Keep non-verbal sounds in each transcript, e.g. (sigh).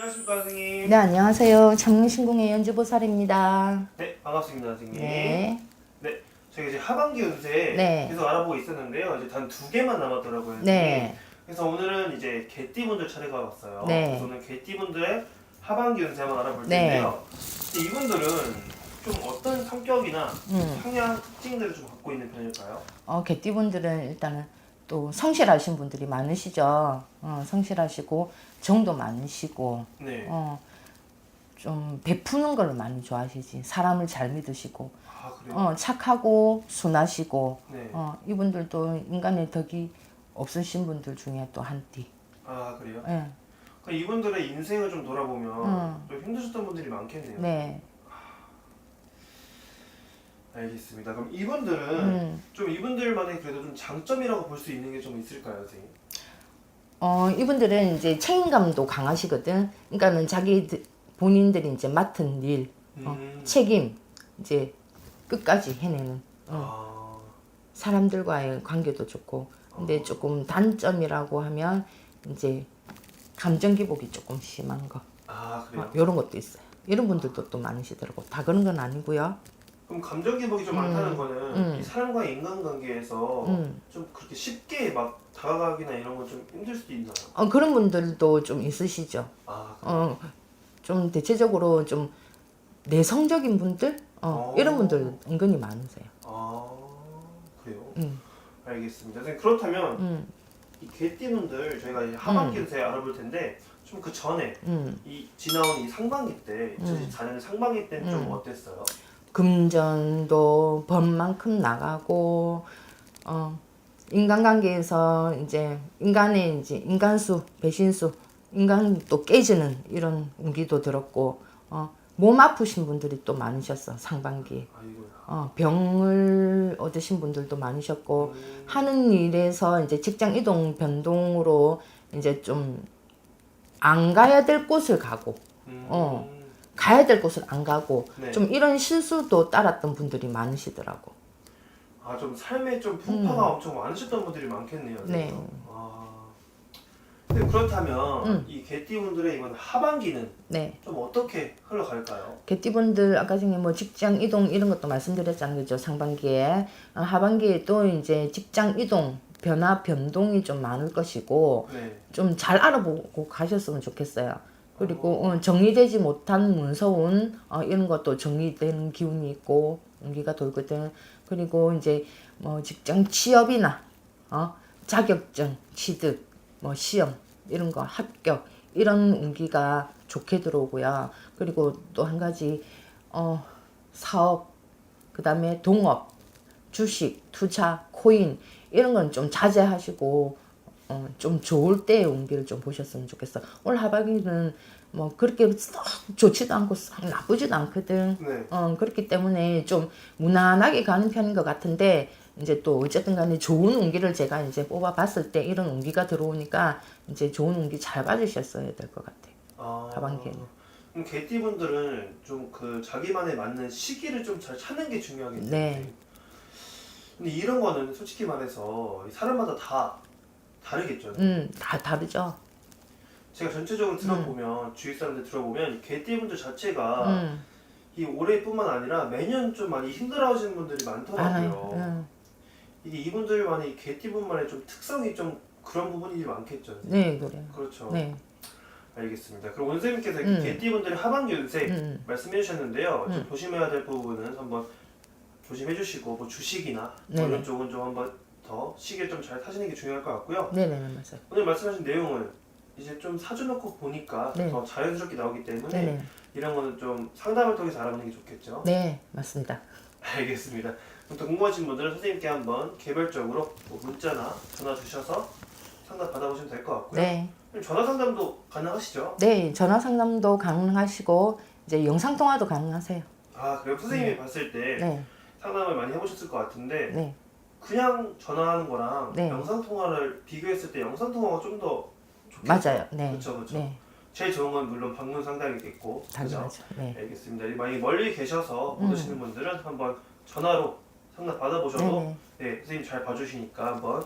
안녕하십니까 선생님. 네, 안녕하세요. 창릉신궁의 연주보살입니다. 네, 반갑습니다 선생님. 네. 저희가 이제 하반기 운세 네. 계속 알아보고 있었는데요. 이제 단 두 개만 남았더라고요. 선생님. 네. 그래서 오늘은 이제 개띠분들 차례가 왔어요. 네. 그래서 오늘 개띠분들의 하반기 운세 한번 알아볼 네. 텐데요. 근데 이분들은 좀 어떤 성격이나 음. 성향 특징들을 좀 갖고 있는 편일까요? 어, 개띠분들은 일단은 또 성실하신 분들이 많으시죠. 어, 성실하시고 정도 많으시고 네. 어, 좀 베푸는 걸 많이 좋아하시지. 사람을 잘 믿으시고 아? 어, 착하고 순하시고 네. 어, 이분들도 인간의 덕이 없으신 분들 중에 또 한 띠. 아 그래요? 예. 그럼 이분들의 인생을 좀 돌아보면 음. 좀 힘드셨던 분들이 많겠네요. 네. 알겠습니다. 그럼 이분들은 음. 좀 이분들만의 그래도 좀 장점이라고 볼 수 있는 게 좀 있을까요, 선생님? 어, 이분들은 이제 책임감도 강하시거든. 그러니까는 자기 드- 본인들이 이제 맡은 일, 어, 음. 책임 이제 끝까지 해내는 어, 아, 사람들과의 관계도 좋고. 근데 조금 단점이라고 하면 이제 감정 기복이 조금 심한 거. 아 그래요? 어, 이런 것도 있어요. 이런 분들도 또 많으시더라고. 다 그런 건 아니고요. 그럼 감정 기복이 좀 음. 많다는 거는 음. 이 사람과의 인간관계에서 음. 좀 그렇게 쉽게 막 다가가기나 이런 건 좀 힘들 수도 있나요? 어, 그런 분들도 좀 있으시죠. 아, 어, 좀 대체적으로 좀 내성적인 분들, 어, 어. 이런 분들 은근히 많으세요. 아 그래요? 음, 알겠습니다. 선생님 그렇다면 음, 이 개띠분들 저희가 이제 하반기 세 알아볼 텐데 좀 그 전에 음. 이 지나온 이 상반기 때 음. 2024년 상반기 때는 좀 음. 어땠어요? 금전도 번만큼 나가고, 어, 인간관계에서 이제 인간의 이제 인간수, 배신수, 인간 또 깨지는 이런 운기도 들었고, 어, 몸 아프신 분들이 또 많으셨어 상반기. 어, 병을 얻으신 분들도 많으셨고, 음. 하는 일에서 이제 직장 이동 변동으로 이제 좀 안 가야 될 곳을 가고 음. 어. 가야 될 곳을 안 가고 네. 좀 이런 실수도 따랐던 분들이 많으시더라고. 아, 좀 삶에 좀 풍파가 엄청 많으셨던 분들이 많겠네요. 음. 네. 그래서. 아. 근데 그렇다면 음. 이 개띠분들의 이번 하반기는 네. 좀 어떻게 흘러갈까요? 개띠분들 아까 전에 뭐 직장 이동 이런 것도 말씀드렸잖아요. 그죠? 상반기에. 어, 하반기에 또 이제 직장 이동 변화 변동이 좀 많을 것이고 네. 좀 잘 알아보고 가셨으면 좋겠어요. 그리고 어, 정리되지 못한 문서운 어, 이런 것도 정리되는 기운이 있고 운기가 돌거든. 그리고 이제 뭐 직장 취업이나 어, 자격증 취득, 뭐 시험 이런 거 합격 이런 운기가 좋게 들어오고요. 그리고 또 한 가지 어, 사업 그 다음에 동업, 주식, 투자, 코인 이런 건 좀 자제하시고 어, 좀 좋을 때의 운기를 좀 보셨으면 좋겠어. 올 하반기는 뭐 그렇게 썩 좋지도 않고 썩 나쁘지도 않거든. 네. 어, 그렇기 때문에 좀 무난하게 가는 편인 것 같은데 이제 또 어쨌든 간에 좋은 운기를 제가 이제 뽑아봤을 때 이런 운기가 들어오니까 이제 좋은 운기 잘 받으셨어야 될 것 같아요. 아. 하반기에는. 그럼 개띠분들은 좀 그 자기만에 맞는 시기를 좀 잘 찾는 게 중요하겠네요. 네. 근데 이런 거는 솔직히 말해서 이 사람마다 다 다르겠죠. 음, 다 다르죠. 제가 전체적으로 들어보면 주위 사람들 들어보면 이 개띠 분들 자체가 음, 이 올해뿐만 아니라 매년 좀 많이 힘들어하시는 분들이 많더라고요. 음. 이게 이분들만의 이 개띠분만의 좀 특성이 좀 그런 부분이 많겠죠. 네, 그래요. 그렇죠. 네. 알겠습니다. 그럼 원쌤님께서 음. 개띠분들의 하반기 운세 음, 말씀해 주셨는데요. 좀 음. 조심해야 될 부분은 한번 조심해 주시고 뭐 주식이나 네네. 이런 쪽은 좀 한번 더 시기를 좀잘 타시는 게 중요할 것 같고요. 네, 네, 네, 맞아요. 오늘 말씀하신 내용을 이제 좀 사주놓고 보니까 네. 더 자연스럽게 나오기 때문에 네, 네. 이런 거는 좀 상담을 통해서 알아보는 게 좋겠죠. 네, 맞습니다. 알겠습니다. 그럼 또 궁금하신 분들은 선생님께 한번 개별적으로 뭐 문자나 전화 주셔서 상담 받아보시면 될 것 같고요. 네. 그럼 전화 상담도 가능하시죠? 네, 전화 상담도 가능하시고 이제 영상 통화도 가능하세요. 아 그래요? 선생님이 봤을 때 네, 상담을 많이 해보셨을 것 같은데 네, 그냥 전화하는 거랑 네. 영상 통화를 비교했을 때 영상 통화가 좀 더? 맞아요. 네, 그렇죠, 그렇죠. 네, 제일 좋은 건 물론 방문 상담이겠고? 당연하죠. 네, 알겠습니다. 만약에 멀리 계셔서 못 음. 분들은 한번 전화로 상담 네, 받아보셔도 네, 네, 선생님 잘 봐주시니까 한번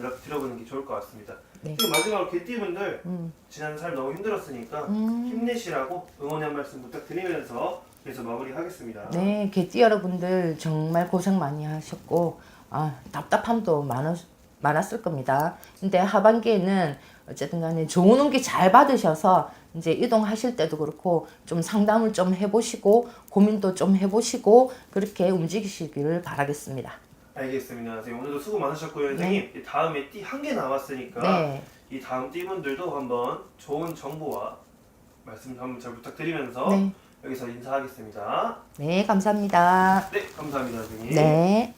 연락 드려보는 게 좋을 것 같습니다. 네. 그리고 마지막으로 개띠분들 음. 지난 삶 너무 힘들었으니까 음. 힘내시라고 응원의 한 말씀 부탁드리면서 그래서 마무리하겠습니다. 네, 개띠 여러분들 정말 고생 많이 하셨고 아, 답답함도 많았, 많았을 겁니다. 근데 하반기에는 어쨌든 간에 좋은 운기 잘 받으셔서 이제 이동하실 때도 그렇고 좀 상담을 좀 해보시고 고민도 좀 해보시고 그렇게 움직이시기를 바라겠습니다. 알겠습니다. 선생님 오늘도 수고 많으셨고요, 선생님. 이 다음에 띠 한 개 남았으니까 네, 이 다음 띠분들도 한번 좋은 정보와 말씀 한번 잘 부탁드리면서 네, 여기서 인사하겠습니다. 네, 감사합니다. 네, 감사합니다, 선생님. 네.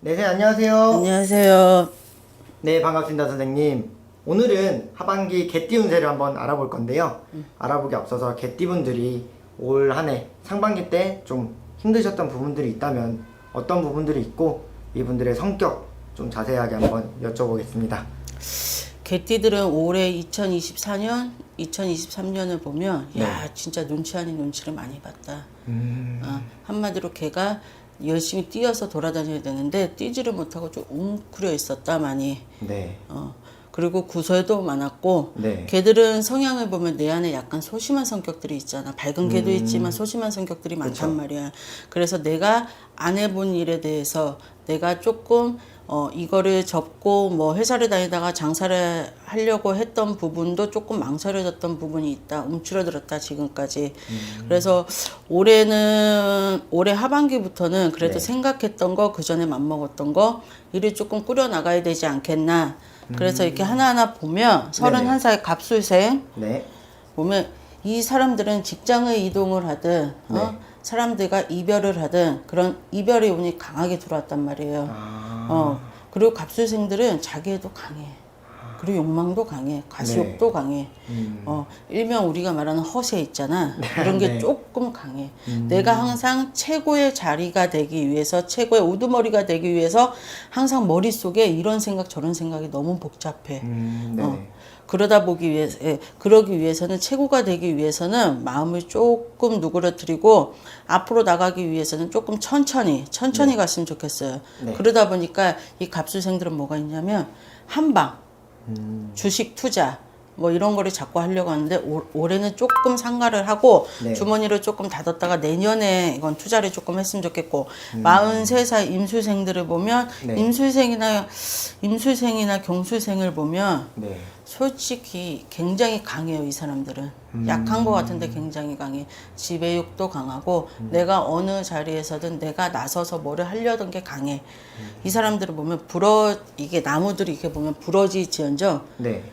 네, 선생님 안녕하세요. 안녕하세요. 네, 반갑습니다, 선생님. 오늘은 하반기 개띠 운세를 한번 알아볼 건데요. 알아보기 앞서서 개띠분들이 올 한 해 상반기 때 좀 힘드셨던 부분들이 있다면 어떤 부분들이 있고 이분들의 성격 좀 자세하게 한번 여쭤보겠습니다. 개띠들은 올해 2024년, 2023년을 보면 네. 야 진짜 눈치 아닌 눈치를 많이 봤다. 음, 어, 한마디로 걔가 열심히 뛰어서 돌아다녀야 되는데 뛰지를 못하고 좀 웅크려 있었다 많이. 네, 어, 그리고 구설도 많았고 네, 개들은 성향을 보면 내 안에 약간 소심한 성격들이 있잖아. 밝은 개도 음. 있지만 소심한 성격들이 많단 그쵸. 말이야. 그래서 내가 안 해본 일에 대해서 내가 조금 어 이거를 접고 뭐 회사를 다니다가 장사를 하려고 했던 부분도 조금 망설여졌던 부분이 있다. 움츠러들었다 지금까지. 음. 그래서 올해는 올해 하반기부터는 그래도 네. 생각했던 거 그 전에 맘먹었던 거 일을 조금 꾸려 나가야 되지 않겠나. 그래서 이렇게 하나하나 보면 서른한 살 갑술생 네, 보면 이 사람들은 직장을 이동을 하든 어? 네. 사람들과 이별을 하든 그런 이별의 운이 강하게 들어왔단 말이에요. 아, 어 그리고 갑술생들은 자기애도 강해. 그리고 욕망도 강해. 가시욕도 강해. 음, 어 일명 우리가 말하는 허세 있잖아. (laughs) 그런 게 네. 조금 강해. 내가 항상 최고의 자리가 되기 위해서 최고의 우두머리가 되기 위해서 항상 머릿속에 이런 생각 저런 생각이 너무 복잡해. 음, 네, 어. 그러다 보기 위해서, 예, 그러기 위해서는 최고가 되기 위해서는 마음을 조금 누그러뜨리고 앞으로 나가기 위해서는 조금 천천히, 천천히 갔으면 좋겠어요. 네. 그러다 보니까 이 갑수생들은 뭐가 있냐면 한방, 음, 주식 투자, 뭐 이런 거를 자꾸 하려고 하는데 올, 올해는 조금 상가를 하고 네. 주머니를 조금 닫았다가 내년에 이건 투자를 조금 했으면 좋겠고 음. 43살 임수생들을 보면 네. 임수생이나 임수생이나 경수생을 보면 네, 솔직히 굉장히 강해요 이 사람들은 음. 약한 것 같은데 굉장히 강해 지배욕도 강하고 음. 내가 어느 자리에서든 내가 나서서 뭐를 하려던 게 강해 음. 이 사람들을 보면 부러 이게 나무들이 이렇게 보면 부러지지언정 네,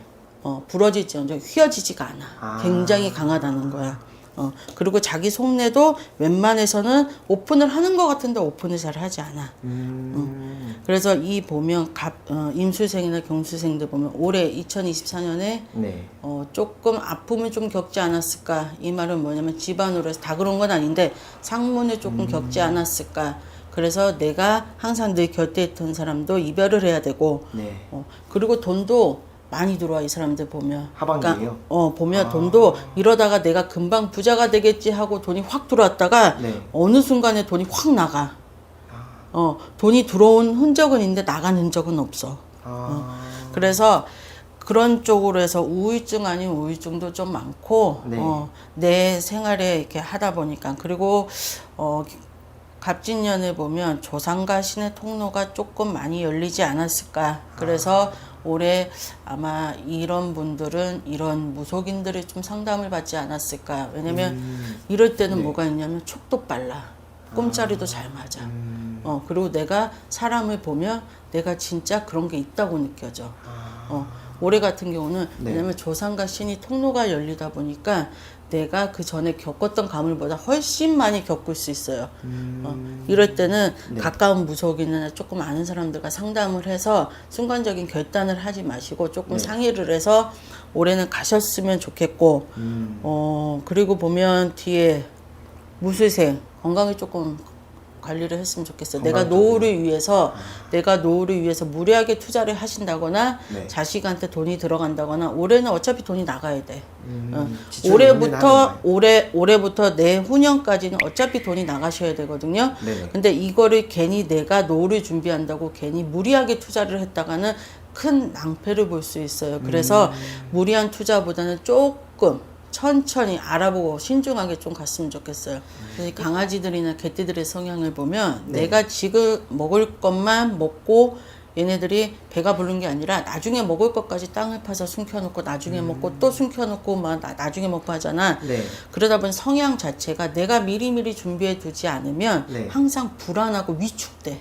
어 부러지지언정 휘어지지가 않아. 아. 굉장히 강하다는 거야. 어 그리고 자기 속내도 웬만해서는 오픈을 하는 것 같은데 오픈을 잘 하지 않아. 음, 그래서 이 보면 갑 어, 임수생이나 경수생들 보면 올해 2024년에 네, 어, 조금 아픔을 좀 겪지 않았을까? 이 말은 뭐냐면 집안으로 해서 다 그런 건 아닌데 상문을 조금 겪지 않았을까? 그래서 내가 항상 늘 곁에 있던 사람도 이별을 해야 되고, 네, 어, 그리고 돈도 많이 들어와 이 사람들 보면. 하반기에요? 어 보면 돈도 이러다가 내가 금방 부자가 되겠지 하고 돈이 확 들어왔다가 네. 어느 순간에 돈이 확 나가. 어 돈이 들어온 흔적은 있는데 나간 흔적은 없어. 아, 그래서 그런 쪽으로 해서 우울증 아닌 우울증도 좀 많고 네. 어, 내 생활에 이렇게 하다 보니까 그리고 어, 갑진년을 보면 조상과 신의 통로가 조금 많이 열리지 않았을까 그래서 올해 아마 이런 분들은 이런 무속인들이 좀 상담을 받지 않았을까. 왜냐면 이럴 때는 뭐가 있냐면 촉도 빨라. 꿈자리도 잘 맞아. 어 그리고 내가 사람을 보면 내가 진짜 그런 게 있다고 느껴져. 어 올해 같은 경우는 네. 왜냐면 조상과 신이 통로가 열리다 보니까 내가 그 전에 겪었던 가물보다 훨씬 많이 겪을 수 있어요. 어, 이럴 때는 네. 가까운 무속인이나 조금 아는 사람들과 상담을 해서 순간적인 결단을 하지 마시고 조금 네. 상의를 해서 올해는 가셨으면 좋겠고, 음, 어, 그리고 보면 뒤에 무술생 건강을 조금 관리를 했으면 좋겠어요. 내가. 노후를 위해서 내가 노후를 위해서 무리하게 투자를 하신다거나 네. 자식한테 돈이 들어간다거나 올해는 어차피 돈이 나가야 돼. 음, 어, 올해부터. 올해 올해부터 내후년까지는 어차피 돈이 나가셔야 되거든요. 네네. 근데 이거를 괜히 내가 노후를 준비한다고 괜히 무리하게 투자를 했다가는 큰 낭패를 볼 수 있어요. 그래서 무리한 투자보다는 조금 천천히 알아보고 신중하게 좀 갔으면 좋겠어요. 이 강아지들이나 개띠들의 성향을 보면 내가 지금 먹을 것만 먹고 얘네들이 배가 부른 게 아니라 나중에 먹을 것까지 땅을 파서 숨겨놓고 나중에 먹고 또 숨겨놓고 막 나, 나중에 먹고 하잖아. 네. 그러다 보니 성향 자체가 내가 미리미리 준비해 두지 않으면 네. 항상 불안하고 위축돼.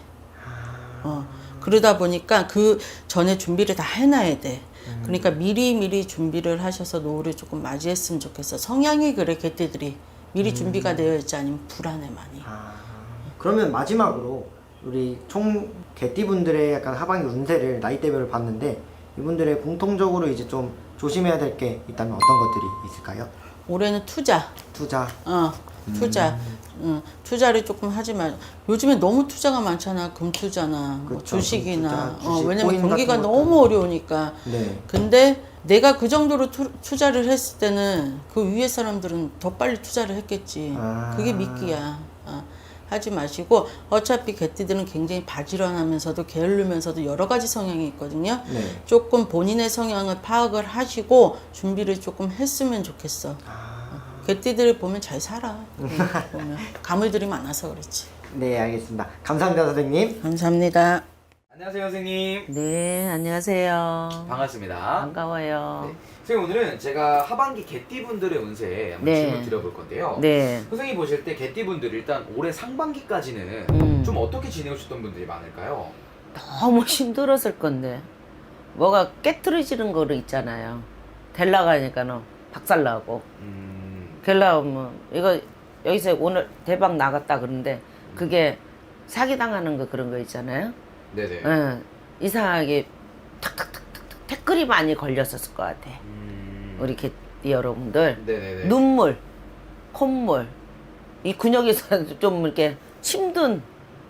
어. 그러다 보니까 그 전에 준비를 다 해놔야 돼. 그러니까 미리 미리 준비를 하셔서 노후를 조금 맞이했으면 좋겠어. 성향이 그래, 개띠들이. 미리 준비가 되어 있지 않으면 불안해 많이. 아, 그러면 마지막으로 우리 총 개띠분들의 약간 하반기 운세를 나이대별로 봤는데 이분들의 공통적으로 이제 좀 조심해야 될 게 있다면 어떤 것들이 있을까요? 올해는 투자. 투자. 어, 투자. 응, 투자를 조금 하지 말. 요즘에 너무 투자가 많잖아. 금 투자나 뭐 그쵸, 주식이나. 금 투자, 어, 주식, 왜냐면 코인 경기가 같은 너무 어려우니까. 네. 근데 내가 그 정도로 투, 투자를 했을 때는 그 위에 사람들은 더 빨리 투자를 했겠지. 아. 그게 미끼야. 어, 하지 마시고 어차피 개띠들은 굉장히 바지런하면서도 게으르면서도 여러 가지 성향이 있거든요. 네. 조금 본인의 성향을 파악을 하시고 준비를 조금 했으면 좋겠어. 개띠들을 보면 잘 살아. 응, 보면 가물들이 많아서 그렇지. 네, 알겠습니다. 감사합니다, 선생님. 감사합니다. 안녕하세요 선생님 네, 안녕하세요. 반갑습니다 반가워요. 네. 선생님 오늘은 제가 하반기 개띠분들의 운세 한번 네. 질문 드려볼 건데요 네. 선생님 보실 때 개띠분들 일단 올해 상반기까지는 음. 좀 어떻게 지내오셨던 분들이 많을까요? 너무 힘들었을 건데 뭐가 깨트려지는 거로 있잖아요. 될라 가니까는 박살나고 음... 될라오면 이거 여기서 오늘 대박 나갔다 그러는데 그게 사기 당하는 거 그런 거 있잖아요. 네네 예, 이상하게 탁탁탁탁 태클이 많이 걸렸었을 것 같아. 음... 우리 개 여러분들 네네네 눈물, 콧물 이 근육에서 (laughs) 좀 이렇게 힘든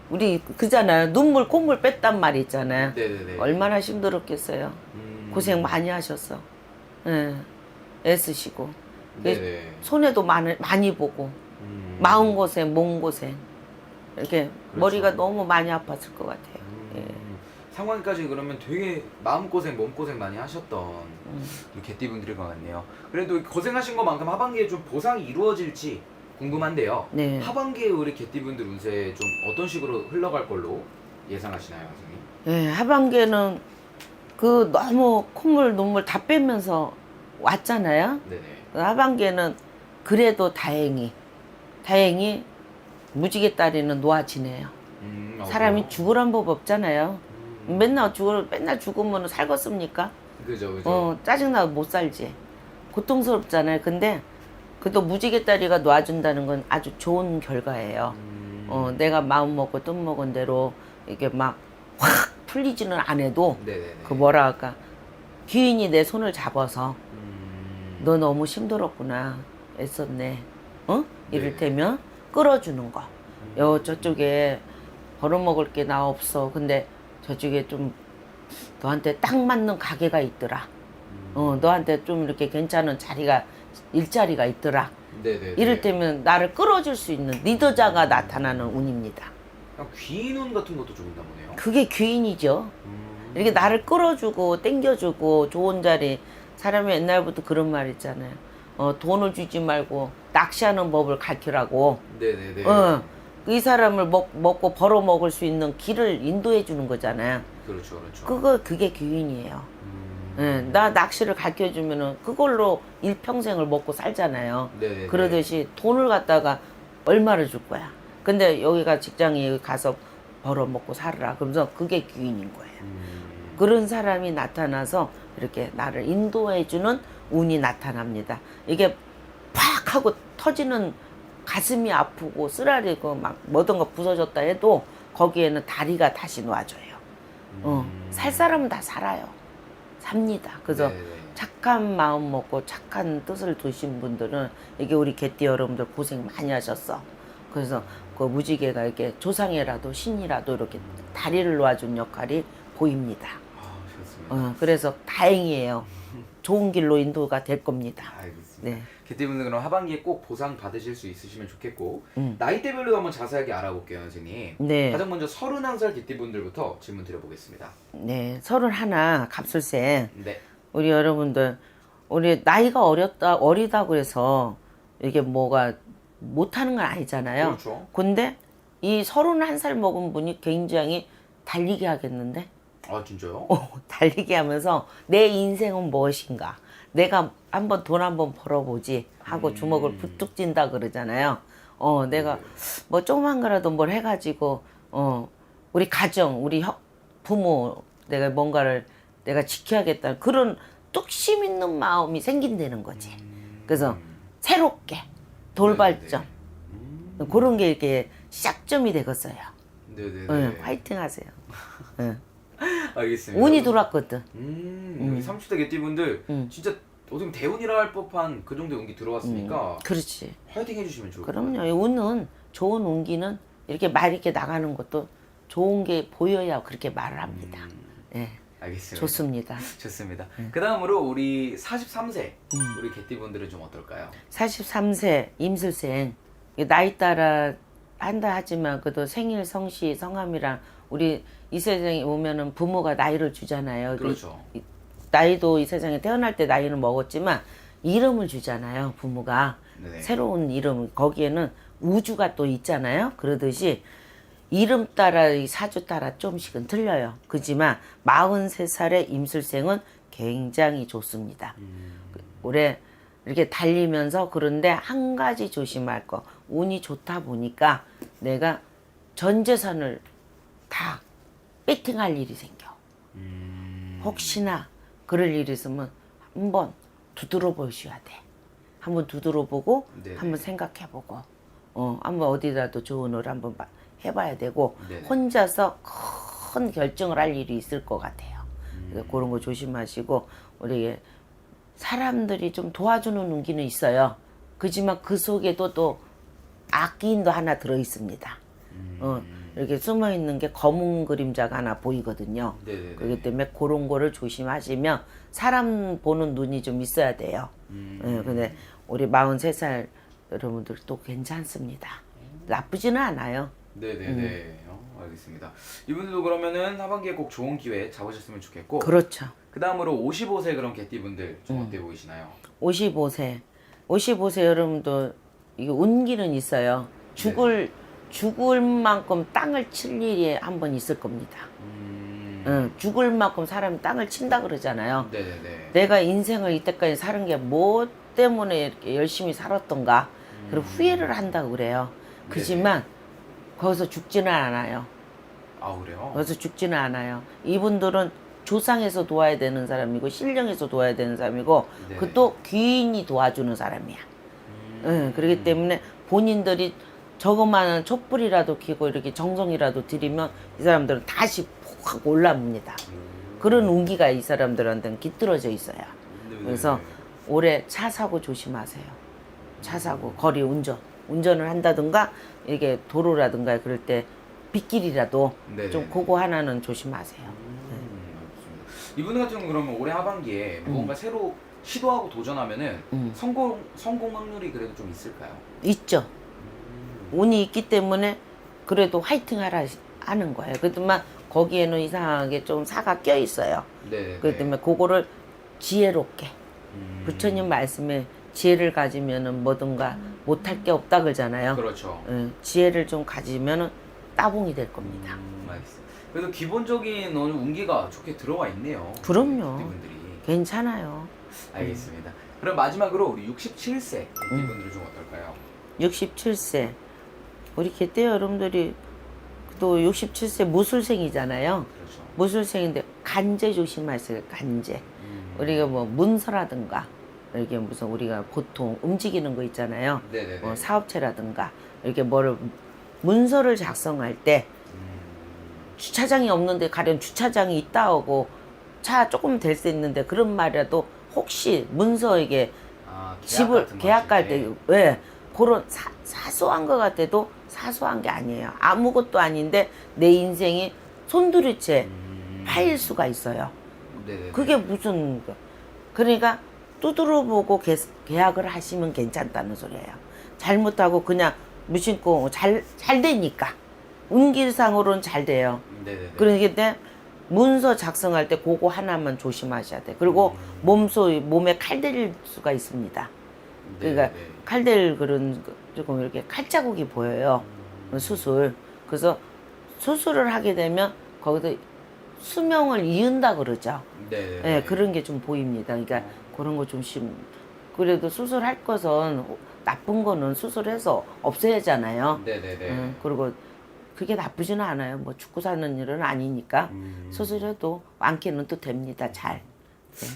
우리 그잖아요. 눈물, 콧물 뺐단 말이 있잖아요. 네네네 얼마나 힘들었겠어요. 음... 고생 많이 하셨어. 예. 애쓰시고. 네네 손해도 많이, 많이 보고. 음... 마음 고생, 몸 고생. 이렇게 그렇죠. 머리가 너무 많이 아팠을 것 같아요. 예. 음... 상반기까지 그러면 되게 마음고생 몸고생 많이 하셨던 음. 우리 개띠분들일 것 같네요 그래도 고생하신 것만큼 하반기에 좀 보상이 이루어질지 궁금한데요 네. 하반기에 우리 개띠분들 운세 좀 어떤 식으로 흘러갈 걸로 예상하시나요, 선생님? 예, 하반기에는 그 너무 콧물, 눈물 다 빼면서 왔잖아요. 네네. 그 하반기에는 그래도 다행히, 다행히 무지개 딸이는 놓아지네요. 음, 어, 사람이 그래요? 죽으란 법 없잖아요. 음, 맨날 죽을, 맨날 죽으면 살겠습니까? 그죠, 그죠. 어, 짜증나고 못 살지. 고통스럽잖아요. 근데 그래도 무지개 다리가 놔준다는 건 아주 좋은 결과예요. 음, 어, 내가 마음 먹고 뜻 먹은 대로 이게 막 확 풀리지는 않아도 네네네. 그 뭐라 할까 귀인이 내 손을 잡아서 음, 너 너무 힘들었구나. 애썼네. 어? 네. 이를테면 끌어주는 거. 여 저쪽에 벌어먹을 게 나 없어. 근데 저쪽에 좀 너한테 딱 맞는 가게가 있더라. 음, 어 너한테 좀 이렇게 괜찮은 자리가 일자리가 있더라. 네네네. 이를테면 나를 끌어줄 수 있는 리더자가 나타나는 운입니다. 그냥 귀눈 같은 것도 좀 있나 보네요. 그게 귀인이죠. 음, 이렇게 나를 끌어주고 땡겨주고 좋은 자리 사람이 옛날부터 그런 말 있잖아요. 어, 돈을 주지 말고 낚시하는 법을 가르치라고. 네네네. 어, 이 사람을 먹, 먹고 벌어 먹을 수 있는 길을 인도해 주는 거잖아요. 그렇죠, 그렇죠. 그거 그게 귀인이에요. 음, 예, 나 낚시를 가르쳐 주면은 그걸로 일평생을 먹고 살잖아요. 네네네. 그러듯이 돈을 갖다가 얼마를 줄 거야. 근데 여기가 직장에 가서 벌어 먹고 살으라. 그러면서 그게 귀인인 거예요. 음, 그런 사람이 나타나서 이렇게 나를 인도해주는 운이 나타납니다. 이게 팍 하고 터지는 가슴이 아프고 쓰라리고 막 모든 거 부서졌다 해도 거기에는 다리가 다시 놔줘요. 어, 음. 살 사람은 다 살아요. 삽니다. 그래서 네네네. 착한 마음 먹고 착한 뜻을 두신 분들은 이게 우리 개띠 여러분들 고생 많이 하셨어. 그래서 그 무지개가 이렇게 조상이라도 신이라도 이렇게 다리를 놓아준 역할이 보입니다. 어, 그래서 다행이에요. 좋은 길로 인도가 될 겁니다. 알겠습니다. 네. 개띠분들 그럼 하반기에 꼭 보상 받으실 수 있으시면 좋겠고 음. 나이대별로 한번 자세하게 알아볼게요, 선생님. 네. 가장 먼저 31살 개띠분들부터 질문 드려보겠습니다. 네, 서른 하나 갑술생 네. 우리 여러분들 우리 나이가 어렸다 어리다고 해서 이게 뭐가 못하는 건 아니잖아요. 그렇죠. 근데 이 서른 한 살 먹은 분이 굉장히 달리게 하겠는데 아 진짜요? 어, 달리게 하면서 내 인생은 무엇인가 내가 한번 돈 한번 벌어보지 하고 음. 주먹을 부뚝 찐다 그러잖아요. 어 내가 뭐 조그만 거라도 뭘 해가지고 어 우리 가정 우리 형, 부모 내가 뭔가를 내가 지켜야겠다 그런 뚝심 있는 마음이 생긴다는 거지. 그래서 새롭게 돌발점 음. 그런 게 이렇게 시작점이 되겠어요. 네네네. 응, 화이팅 하세요. (laughs) 응. 알겠습니다. 운이 들어왔거든. 음, 우리 30대 개띠분들 음. 진짜 어떻게 대운이라 할 법한 그 정도의 운기 들어왔으니까 그렇지. 화이팅 해주시면 좋을 것 같아요. 그럼요. 이 운은 좋은 운기는 이렇게 말 있게 나가는 것도 좋은 게 보여야 그렇게 말을 합니다. 예, 알겠습니다. 좋습니다. 좋습니다. 네. 그 다음으로 우리 43세 음. 우리 개띠분들은 좀 어떨까요? 43세 임술생 나이 따라 한다 하지만 그래도 생일, 성시, 성함이랑 우리 이 세상에 오면은 부모가 나이를 주잖아요. 그렇죠. 이- 나이도 이 세상에 태어날 때 나이는 먹었지만 이름을 주잖아요. 부모가 네네. 새로운 이름 거기에는 우주가 또 있잖아요. 그러듯이 이름 따라 이 사주 따라 좀씩은 틀려요. 그지만 43살의 임술생은 굉장히 좋습니다. 올해 이렇게 달리면서 그런데 한 가지 조심할 거 운이 좋다 보니까 내가 전 재산을 다 배팅할 일이 생겨. 음. 혹시나 그럴 일이 있으면 한번 두드러 보셔야 돼. 한번 두드러 보고 네네. 한번 생각해 보고 어 한번 어디라도 좋은 을 한번 봐- 해봐야 되고 네네. 혼자서 큰 결정을 할 일이 있을 것 같아요. 음. 그래서 그런 거 조심하시고 우리 사람들이 좀 도와주는 운기는 있어요. 그지만 그 속에도 또 악기인도 하나 들어 있습니다. 음. 어, 이렇게 숨어 있는 게 검은 그림자가 하나 보이거든요. 네네네. 그렇기 때문에 그런 거를 조심하시면 사람 보는 눈이 좀 있어야 돼요. 음. 예, 근데 우리 43살 여러분들 또 괜찮습니다. 나쁘지는 않아요. 네네네. 어, 알겠습니다. 이분들도 그러면은 하반기에 꼭 좋은 기회 잡으셨으면 좋겠고 그렇죠. 그 다음으로 55세 그런 개띠분들 좀 음. 어때 보이시나요? 55세. 55세 여러분도 이게 운기는 있어요. 죽을 죽을 만큼 땅을 칠 일이 한 번 있을 겁니다. 음. 응, 죽을 만큼 사람이 땅을 친다 그러잖아요. 네네네. 내가 인생을 이때까지 사는 게 뭐 때문에 이렇게 열심히 살았던가 그리고 후회를 한다고 그래요. 그지만 거기서 죽지는 않아요. 아 그래요? 거기서 죽지는 않아요. 이분들은 조상에서 도와야 되는 사람이고 신령에서 도와야 되는 사람이고 네. 그또 귀인이 도와주는 사람이야. 응, 그렇기 때문에 본인들이 저것만은 촛불이라도 켜고 이렇게 정성이라도 드리면 이 사람들은 다시 확 올라옵니다. 그런 운기가 이 사람들한테는 깃들어져 있어요. 네네네. 그래서 올해 차 사고 조심하세요. 차 사고 거리 운전 운전을 한다든가 이게 도로라든가 그럴 때 빗길이라도 네네. 좀 그거 하나는 조심하세요. 음, 알겠습니다. 이분 같은 경우는 그러면 올해 하반기에 무언가 새로 시도하고 도전하면은 음. 성공 성공 확률이 그래도 좀 있을까요? 있죠. 운이 있기 때문에 그래도 화이팅 하라 하는 거예요. 그렇지만 거기에는 이상하게 좀 사가 껴 있어요. 네. 그렇기 때문에 그거를 지혜롭게 음. 부처님 말씀에 지혜를 가지면은 뭐든가 못할 게 없다 그러잖아요. 그렇죠. 예, 지혜를 좀 가지면은 따봉이 될 겁니다. 음, 알겠습니다. 그래도 기본적인 어느 운기가 좋게 들어와 있네요. 그럼요. 이분들이 괜찮아요. 알겠습니다. 그럼 마지막으로 우리 67세 음. 이분들은 좀 어떨까요? 67세 우리 개떼 여러분들이 또 67세 무술생이잖아요. 그렇죠. 무술생인데 간제 조심하세요. 간제. 음. 우리가 뭐 문서라든가 이렇게 무슨 우리가 보통 움직이는 거 있잖아요. 뭐 사업체라든가 이렇게 뭐를 문서를 작성할 때 음. 주차장이 없는데 가령 주차장이 있다 하고 차 조금 될 수 있는데 그런 말이라도 혹시 문서 이게 아, 계약 집을 계약할 하실 때왜 그런 사, 사소한 것 같아도 사소한 게 아니에요. 아무것도 아닌데 내 인생이 손두리째 음. 파일 수가 있어요. 네네. 그게 무슨 그러니까 두드려 보고 계, 계약을 하시면 괜찮다는 소리예요. 잘못하고 그냥 무심코 잘 잘 되니까 운기상으로는 잘 돼요. 네네네. 그러기 때문에 문서 작성할 때 그거 하나만 조심하셔야 돼. 그리고 음. 몸소 몸에 칼댈 수가 있습니다. 그러니까 네네네. 칼댈 그런 그 조금 이렇게 칼자국이 보여요. 음. 수술. 그래서 수술을 하게 되면 거기서 수명을 이은다 그러죠. 네네. 예, 그런 게 좀 보입니다. 그러니까 그런 거 좀 심. 그래도 수술할 것은 나쁜 거는 수술해서 없애야잖아요. 네네네. 음, 그리고 그게 나쁘지는 않아요. 뭐 죽고 사는 일은 아니니까 음. 수술해도 완쾌는 또 됩니다. 잘.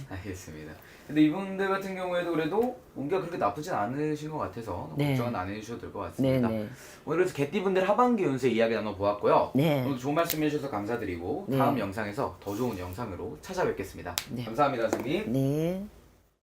알겠습니다. 근데 이분들 같은 경우에도 그래도 뭔가 그렇게 나쁘진 않으신 것 같아서 네. 걱정은 안 해주셔도 될것 네, 같습니다. 네. 오늘 그래서 개띠분들 하반기 운세 이야기 나눠보았고요. 네. 오늘 좋은 말씀 해주셔서 감사드리고 네. 다음 영상에서 더 좋은 영상으로 찾아뵙겠습니다. 네. 감사합니다, 선생님. 네.